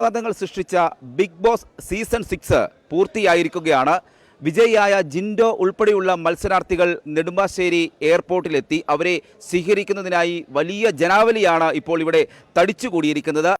വിവാദങ്ങൾ സൃഷ്ടിച്ച big Boss season six പൂർത്തിയായിരിക്കുകയാണ്. വിജയിയായ ജിൻഡോ ഉൾപ്പെടെയുള്ള മത്സരാർത്ഥികൾ നെടുമ്പാശ്ശേരി എയർപോർട്ടിലെത്തി. അവരെ സ്വീകരിക്കുന്നതിനായി വലിയ ജനാവലിയാണ് ഇപ്പോൾ ഇവിടെ തടിച്ചുകൂടിയിരിക്കുന്നത്.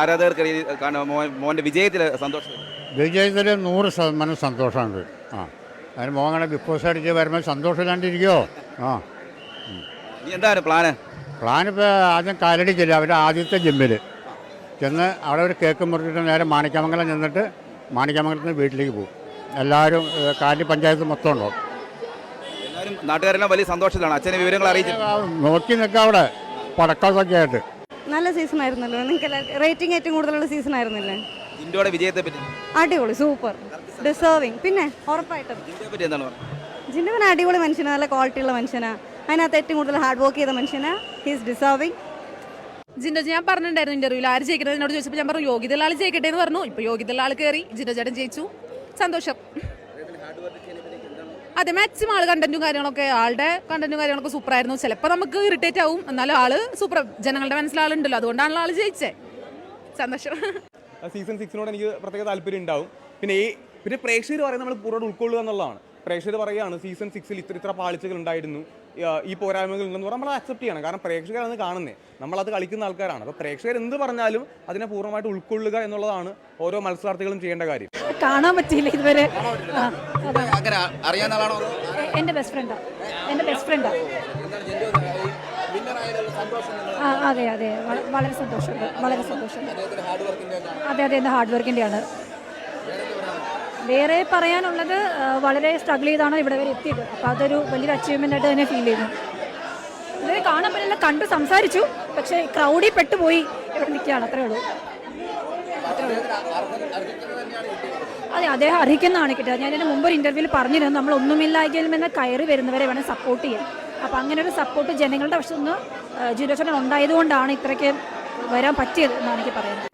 ആരാധകർക്കിടയിൽ മോന്റെ വിജയത്തിൽ സന്തോഷം. വിജയത്തിൽ നൂറ് ശതമാനം സന്തോഷമുണ്ട്. ആ. അതിന് മോങ്ങനെ ബിഗ് ബോസ് അടിച്ച് വരുമ്പോൾ സന്തോഷമില്ലാണ്ടിരിക്കുമോ ആ. എന്തായാലും എന്താണ് പ്ലാന്? പ്ലാനിപ്പോൾ ആദ്യം കാലടി ചെല്ലുക അവരുടെ ആദ്യത്തെ ജിമ്മിൽ ചെന്ന് അവിടെ ഒരു കേക്ക് മുറിച്ചിട്ട് നേരെ മാണിക്യമംഗലം ചെന്നിട്ട് മാണിക്യമംഗലത്ത് നിന്ന് വീട്ടിലേക്ക് പോകും. എല്ലാവരും കാലടി പഞ്ചായത്ത് മൊത്തം ഉണ്ടാവും. എല്ലാവരും നാട്ടുകാരെല്ലാം വലിയ സന്തോഷത്തിലാണ്. അച്ഛനെ വിവരങ്ങൾ അറിയിച്ചു നോക്കി നിൽക്കാം അവിടെ. പടക്കാസൊക്കെ ആയിട്ട്. നല്ല സീസൺ ആയിരുന്നല്ലോ നിങ്ങൾക്ക് റേറ്റിംഗ് ഏറ്റവും കൂടുതലുള്ള സീസൺ ആയിരുന്നില്ലേ ജിൻഡോയുടെ വിജയത്തെ പറ്റി. അടിപൊളി സൂപ്പർ. ഡിസേർവിങ് പിന്നെ ഉറപ്പായിട്ടും. ജിൻഡോയെ പറ്റി എന്താണ് പറയുന്നത് ജിന്നുവിന് അടിപൊളി മനുഷ്യനാണ് നല്ല ക്വാളിറ്റി ഉള്ള മനുഷ്യനാണ് അതിനകത്ത് ഏറ്റവും കൂടുതൽ ഹാർഡ് വർക്ക് ചെയ്ത മനുഷ്യനാണ് ഹീസ് ഡിസേർവിങ് ജിൻഡോ ഞാൻ പറഞ്ഞിട്ടുണ്ടായിരുന്നു ഇന്റർവ്യൂവിൽ ആര് ജയിക്കട്ടെ എന്നോട് ചോദിച്ചപ്പോൾ ഞാൻ പറഞ്ഞു യോഗ്യതയുള്ള ആൾ ജയിക്കട്ടെ എന്ന് പറഞ്ഞു. ഇപ്പൊ യോഗ്യതയുള്ള ആൾ കയറി ജിൻഡോ ചേട്ടൻ ജയിച്ചു. സന്തോഷം. അതെ മാക്സിമം ആൾ കണ്ടന്റും കാര്യങ്ങളൊക്കെ ആളുടെ കണ്ടന്റും കാര്യങ്ങളൊക്കെ സൂപ്പർ ആയിരുന്നു. ചിലപ്പോൾ നമുക്ക് ഇറിറ്റേറ്റ് ആവും. എന്നാലും ആൾ സൂപ്പർ ജനങ്ങളുടെ മനസ്സിൽ ആളുണ്ടല്ലോ. അതുകൊണ്ടാണല്ലോ ആൾ ജയിച്ചേ. സന്തോഷം. സീസൺ സിക്സിനോട് എനിക്ക് പ്രത്യേക താല്പര്യം ഉണ്ടാവും. പിന്നെ ഈ പിന്നെ പ്രേക്ഷകർ പറയുന്നത് നമ്മൾ പൂർണ ഉൾക്കൊള്ളുക എന്നുള്ളതാണ്. പ്രേക്ഷകർ പറയുകയാണ് സീസൺ സിക്സിൽ ഇത്ര ഇത്ര പാളിച്ചകൾ ഉണ്ടായിരുന്നു. ഈ പോരായ്മകൾ ഉണ്ടെന്ന് പറഞ്ഞാൽ നമ്മൾ അക്സെപ്റ്റ് ചെയ്യണം. കാരണം പ്രേക്ഷകരാണ് കാണുന്നത് നമ്മളത് കളിക്കുന്ന ആൾക്കാരാണ്. അപ്പോൾ പ്രേക്ഷകർ എന്ത് പറഞ്ഞാലും അതിനെ പൂർണമായിട്ട് ഉൾക്കൊള്ളുക എന്നുള്ളതാണ് ഓരോ മത്സരാർത്ഥികളും ചെയ്യേണ്ട കാര്യം. കാണാൻ പറ്റിയില്ല ഇതുവരെ. അങ്ങനെ അറിയാവുന്ന ആളാണോ? എന്റെ ബെസ്റ്റ് ഫ്രണ്ടാ എന്റെ ബെസ്റ്റ് ഫ്രണ്ടാ ആ. അതെ അതെ. വള- വളരെ സന്തോഷമുണ്ട് വളരെ സന്തോഷമുണ്ട്. അതെ അതെ എന്റെ ഹാർഡ് വർക്കിന്റെയാണ് വേറെ പറയാനുള്ളത് വളരെ സ്ട്രഗിൾ ചെയ്താണ് ഇവിടെ വരെ എത്തിയത്. അപ്പോൾ അതൊരു വലിയൊരു അച്ചീവ്മെന്റ് ആയിട്ട് തന്നെ ഫീൽ ചെയ്യുന്നു ഇതുവരെ കാണാൻ പറ്റില്ല കണ്ടു സംസാരിച്ചു പക്ഷേ ക്രൗഡിൽ പെട്ടുപോയി. ഇവിടെ നിൽക്കുകയാണ് അത്രേ ഉള്ളൂ. അതെ അദ്ദേഹം അർഹിക്കുന്നതാണ് കിട്ടുക ഞാൻ ഇതിന് മുമ്പ് ഒരു ഇന്റർവ്യൂവിൽ പറഞ്ഞിരുന്നു നമ്മൾ ഒന്നുമില്ലായെങ്കിൽ നിന്ന് കയറി വരുന്നവരെ വേണം സപ്പോർട്ട് ചെയ്യാൻ. അപ്പം അങ്ങനെ ഒരു സപ്പോർട്ട് ജനങ്ങളുടെ വശത്തുനിന്ന് നിന്ന് ജിനോ ചേട്ടൻ ഉണ്ടായതുകൊണ്ടാണ് ഇത്രയ്ക്ക് വരാൻ പറ്റിയത് എന്നാണ് എനിക്ക് പറയുന്നത്